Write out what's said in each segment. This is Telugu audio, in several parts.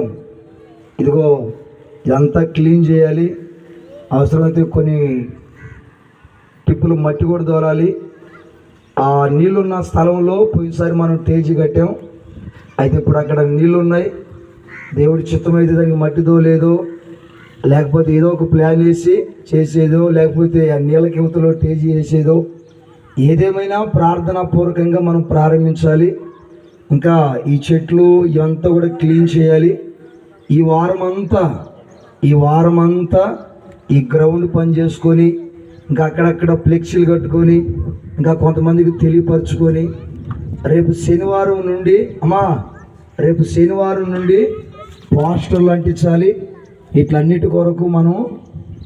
కట్టాం ఇదిగో ఇదంతా క్లీన్ చేయాలి. అవసరమైతే కొన్ని టిప్పులు మట్టి కూడా దోరాలి ఆ నీళ్ళున్న స్థలంలో పోయినసారి మనం తేజీ కట్టాం. అయితే ఇప్పుడు అక్కడ నీళ్ళు ఉన్నాయి దేవుడి చిత్తమైతే దానికి మట్టి లేదో లేకపోతే ఏదో ఒక ప్లాన్ వేసి చేసేదో లేకపోతే ఆ నీళ్ళ కివతలో తేజీ వేసేదో ఏదేమైనా ప్రార్థనాపూర్వకంగా మనం ప్రారంభించాలి. ఇంకా ఈ చెట్లు ఇవంతా కూడా క్లీన్ చేయాలి. ఈ వారం అంతా ఈ వారం అంతా ఈ గ్రౌండ్ పని చేసుకొని ఇంకా అక్కడక్కడ ఫ్లెక్సీలు కట్టుకొని ఇంకా కొంతమందికి తెలియపరచుకొని రేపు శనివారం నుండి అమ్మా రేపు శనివారం నుండి పోస్టర్లు అంటించాలి. ఇట్లన్నిటి కొరకు మనం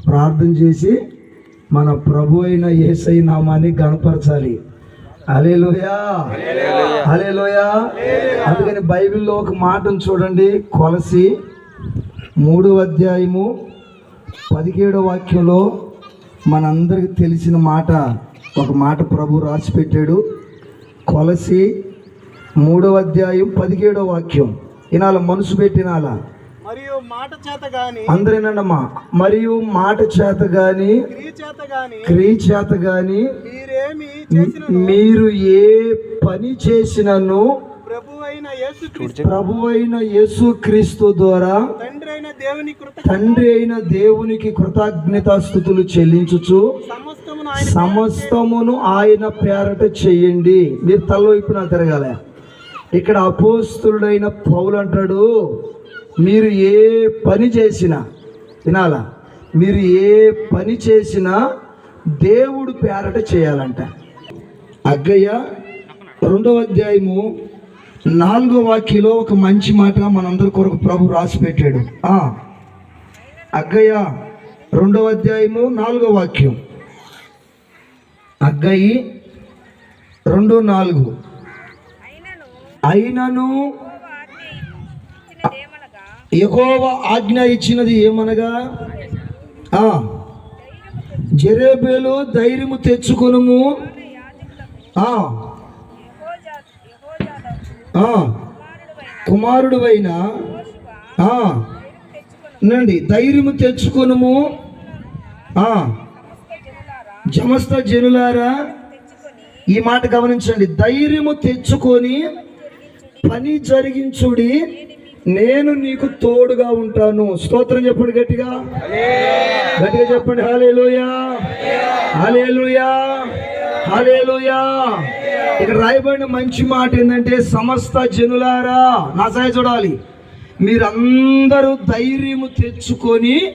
ప్రార్థన చేసి మన ప్రభు అయిన ఏసై నామాన్ని గణపరచాలి. అలేలోయా అలేలోయా అందుకని బైబిల్లో ఒక మాటను చూడండి కొలసి మూడవ అధ్యాయము పదిహేడో వాక్యంలో మనందరికి తెలిసిన మాట ఒక మాట ప్రభు రాసి పెట్టాడు కొలసి మూడవ అధ్యాయం పదిహేడో వాక్యం. ఇనాల మనసు పెట్టినాల. మరియు మాట చేత గాని అందరేనమ్మా మరియు మాట చేత గాని క్రియ చేత గాని మీరు ఏ పని చేసినను ప్రభు అయిన యేసు క్రీస్తు ద్వారా తండ్రి అయిన దేవుని కృత తండ్రి అయిన దేవునికి కృతజ్ఞతాస్థుతులు చెల్లించుచు సమస్తమును ఆయన సమస్తమును ఆయన పేరట చెయ్యండి మీరు తలవైపున తిరగాల. ఇక్కడ అపోస్తుడైన పౌలు అంటాడు మీరు ఏ పని చేసినా వినాలా? మీరు ఏ పని చేసినా దేవుడు పేరట చేయాలంట. అగ్గయ్య రెండవ అధ్యాయము నాలుగో వాక్యలో ఒక మంచి మాట మనందరి కొరకు ప్రభు రాసి పెట్టాడు. ఆ, అగ్గయ్య రెండవ అధ్యాయము నాలుగో వాక్యం. అగ్గయి రెండు నాలుగు. అయినను ఎగోవ ఆజ్ఞ ఇచ్చినది ఏమనగా? ఆ, ధైర్యము తెచ్చుకొనుము. ఆ, కుమారుడువైన నండి ధైర్యము తెచ్చుకొనుము. జమస్త జనులారా ఈ మాట గమనించండి. ధైర్యము తెచ్చుకొని పని జరిగించుడి. నేను నీకు తోడుగా ఉంటాను. స్తోత్రం చెప్పండి గట్టిగా. గట్టిగా చెప్పండి. హాలేలుయా హాలేలుయా హాలేలుయా ఇక్కడ రాయబడిన మంచి మాట ఏంటంటే సమస్త జనులారా నా సాయ చూడాలి. మీరందరూ ధైర్యము తెచ్చుకొని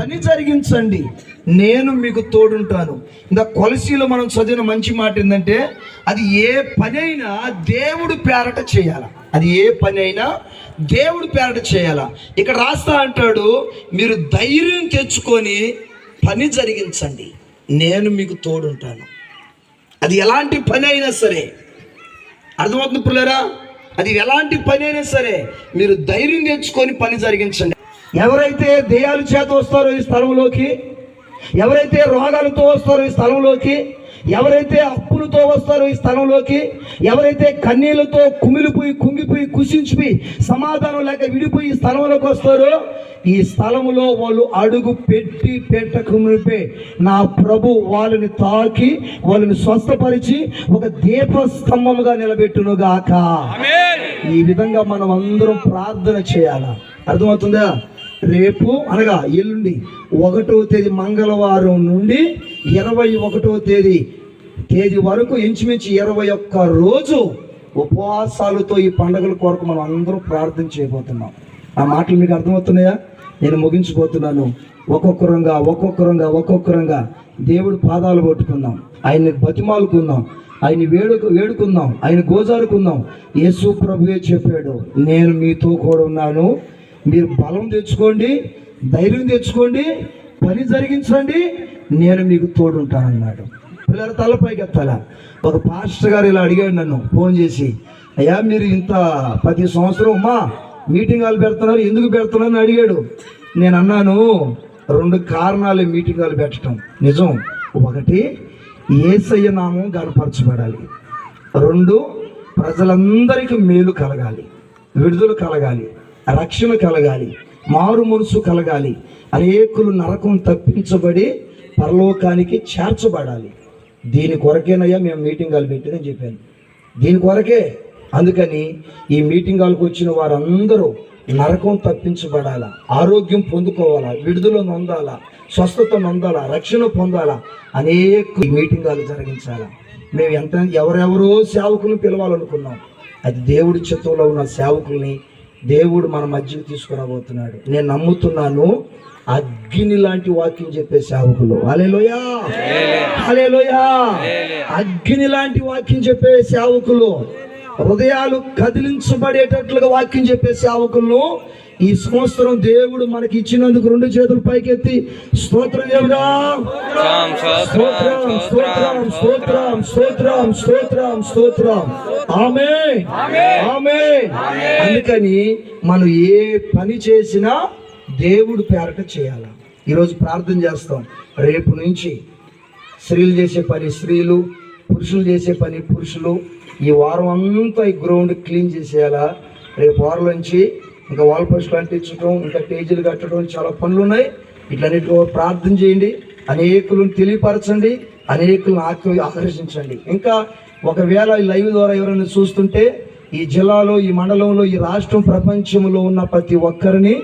పని జరిగించండి. నేను మీకు తోడుంటాను. ఇంకా కొలసీలో మనం చదివిన మంచి మాట ఏంటంటే అది ఏ పని అయినా దేవుడు పేరట చేయాలి. అది ఏ పని అయినా దేవుడు పేరట చేయాలా. ఇక్కడ రాస్తా అంటాడు మీరు ధైర్యం తెచ్చుకొని పని జరిగించండి. నేను మీకు తోడుంటాను. అది ఎలాంటి పని అయినా సరే. అర్థమవుతుంది పిల్లరా? అది ఎలాంటి పని అయినా సరే మీరు ధైర్యం తెచ్చుకొని పని జరిగించండి. ఎవరైతే దేయాలు చేత వస్తారో ఈ స్థలంలోకి ఎవరైతే రోగాలతో వస్తారో ఈ స్థలంలోకి ఎవరైతే అప్పులతో వస్తారో ఈ స్థలంలోకి ఎవరైతే కన్నీళ్ళతో కుమిలిపోయి కుంగిపోయి కుషించిపోయి సమాధానం లేక విడిపోయి ఈ స్థలంలోకి వస్తారో ఈ స్థలములో వాళ్ళు అడుగు పెట్టి పెట్టక మునిపే నా ప్రభు వాళ్ళని తాకి వాళ్ళని స్వస్థపరిచి ఒక దీపస్తంభముగా నిలబెట్టును గాక ఈ విధంగా మనం అందరం ప్రార్థన చేయాలా? అర్థమవుతుందా? రేపు అనగా ఎల్లుండి ఒకటో తేదీ మంగళవారం నుండి ఇరవై ఒకటో తేదీ తేదీ వరకు ఇంచుమించు ఇరవై ఒక్క రోజు ఉపవాసాలతో ఈ పండుగల కొరకు మనం అందరం ప్రార్థన చేయబోతున్నాం. ఆ మాటలు మీకు అర్థమవుతున్నాయా? నేను ముగించిపోతున్నాను. ఒక్కొక్కరంగా ఒక్కొక్కరంగా ఒక్కొక్కరంగా దేవుడు పాదాలు పట్టుకుందాం. ఆయన్ని బతిమాలుకుందాం. ఆయన వేడుకు వేడుకుందాం. ఆయన గోజారుకుందాం. యేసు ప్రభువే చెప్పాడు నేను మీతో కూడా ఉన్నాను. మీరు బలం తెచ్చుకోండి ధైర్యం తెచ్చుకోండి పని జరిగించండి నేను మీకు తోడుంటానన్నాడు. పిల్లల తలపైకి ఎత్తాల ఒక పాస్టర్ గారు ఇలా అడిగాడు నన్ను ఫోన్ చేసి అయ్యా మీరు ఇంత ప్రతి సంవత్సరం అమ్మా మీటింగ్ హాల్ పెడుతున్నారు. ఎందుకు పెడుతున్నారు అని అడిగాడు. నేను అన్నాను రెండు కారణాలు మీటింగ్ హాల్ పెట్టడం నిజం. ఒకటి ఏసయ్య నామం గనపరచబడాలి. రెండు ప్రజలందరికీ మేలు కలగాలి. విడుదల కలగాలి. రక్షణ కలగాలి. మారు మనసు కలగాలి. అనేకులు నరకం తప్పించబడి పరలోకానికి చేర్చబడాలి. దీని కొరకేనయ్యా మేము మీటింగ్ హాల్ పెట్టిందని చెప్పాను. దీని కొరకే అందుకని ఈ మీటింగ్ హాల్కి వచ్చిన వారందరూ నరకం తప్పించబడాలా ఆరోగ్యం పొందుకోవాలా విడుదల నొందాలా స్వస్థత నొందాలా రక్షణ పొందాలా అనేక మీటింగ్ హాల్ జరిగించాలా. మేము ఎంత ఎవరెవరో సేవకులను పిలవాలనుకున్నాం. అది దేవుడి చిత్తంలో ఉన్న సేవకుల్ని దేవుడు మన మధ్యకి తీసుకురాబోతున్నాడు. నేను నమ్ముతున్నాను అగ్ని లాంటి వాక్యం చెప్పే సేవకులు. అలేలోయా అలేలోయా అగ్ని లాంటి వాక్యం చెప్పే సేవకులు. హృదయాలు కదిలించబడేటట్లుగా వాక్యం చెప్పే సేవకులను ఈ సంవత్సరం దేవుడు మనకి ఇచ్చినందుకు రెండు చేతులు పైకెత్తి స్తోత్రం దేవుడా. స్తోత్రం స్తోత్రం స్తోత్రం స్తోత్రం స్తోత్రం. స్తోత్రం ఆమె ఆమె అందుకని మనం ఏ పని చేసినా దేవుడు పేరట చేయాలి? ఈరోజు ప్రార్థన చేస్తాం. రేపు నుంచి స్త్రీలు చేసే పని స్త్రీలు పురుషులు చేసే పని పురుషులు. ఈ వారం అంతా ఈ గ్రౌండ్ క్లీన్ చేసేయాలా? రేపు వారం నుంచి ఇంకా వాల్ పోస్టులు అంటించడం ఇంకా పేజీలు కట్టడం చాలా పనులు ఉన్నాయి ఇట్లన్నిటి ప్రార్థన చేయండి. అనేకులను తెలియపరచండి. అనేకులను ఆక ఆకర్షించండి. ఇంకా ఒకవేళ ఈ లైవ్ ద్వారా ఎవరైనా చూస్తుంటే ఈ జిల్లాలో ఈ మండలంలో ఈ రాష్ట్రం ప్రపంచంలో ఉన్న ప్రతి ఒక్కరిని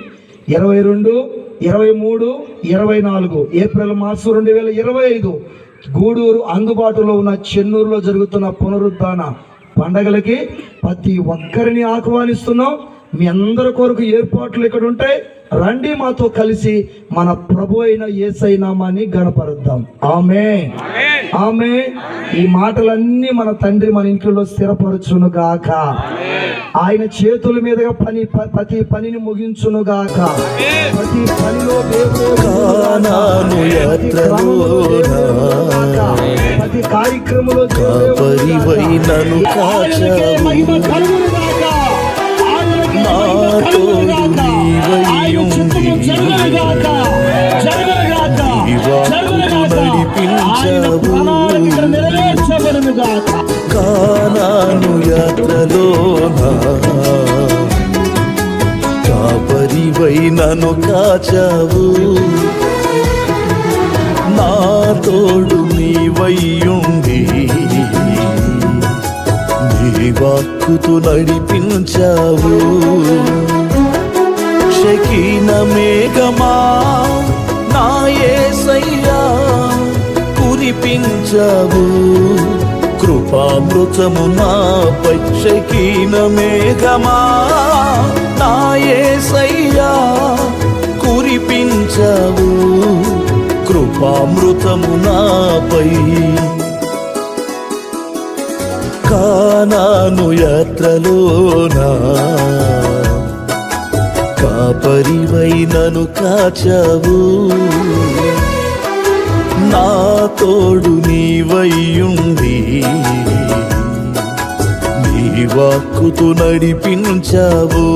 ఇరవై రెండు ఇరవై మూడు ఇరవై నాలుగు ఏప్రిల్ మాసం రెండు వేల ఇరవై ఐదు గూడూరు అందుబాటులో ఉన్న చెన్నూరులో జరుగుతున్న పునరుద్ధాన పండగలకి ప్రతి ఒక్కరిని ఆహ్వానిస్తున్నాం. మీ అందరి కొరకు ఏర్పాట్లు ఇక్కడ ఉంటాయి. రండి మాతో కలిసి మన ప్రభు అయిన ఏసై నామాన్ని గణపరుద్దాం. ఆమె ఆమె ఈ మాటలన్నీ మన తండ్రి మన ఇంట్లో స్థిరపరచును గాక ఆయన చేతుల మీదుగా పని ప్రతి పనిని ముగించును గాక ప్రతి పనిలో ప్రతి కార్యక్రమంలో దేవుడు కాపరివై నన్ను ఆయనకే మహిమ కలుగును నా తోడు నడిపించావు. కానాను యాత్రలోనా? కాపరివై నన్ను కాచావు. నా తోడు నీవయ్యుండి. నీ వాక్కుతో నడిపించావు. శకీన మేఘమా నా యేసయ్యా కృపామృతము నాపై శకీన మేఘమా నా యేసయ్యా కురిపించావు. కృపామృతము నాపై కానాను యాత్రలోనా? పరివై నను కాచావు. నా తోడు నీవయ్యుండి నీ వాక్కుతో నడిపించావు.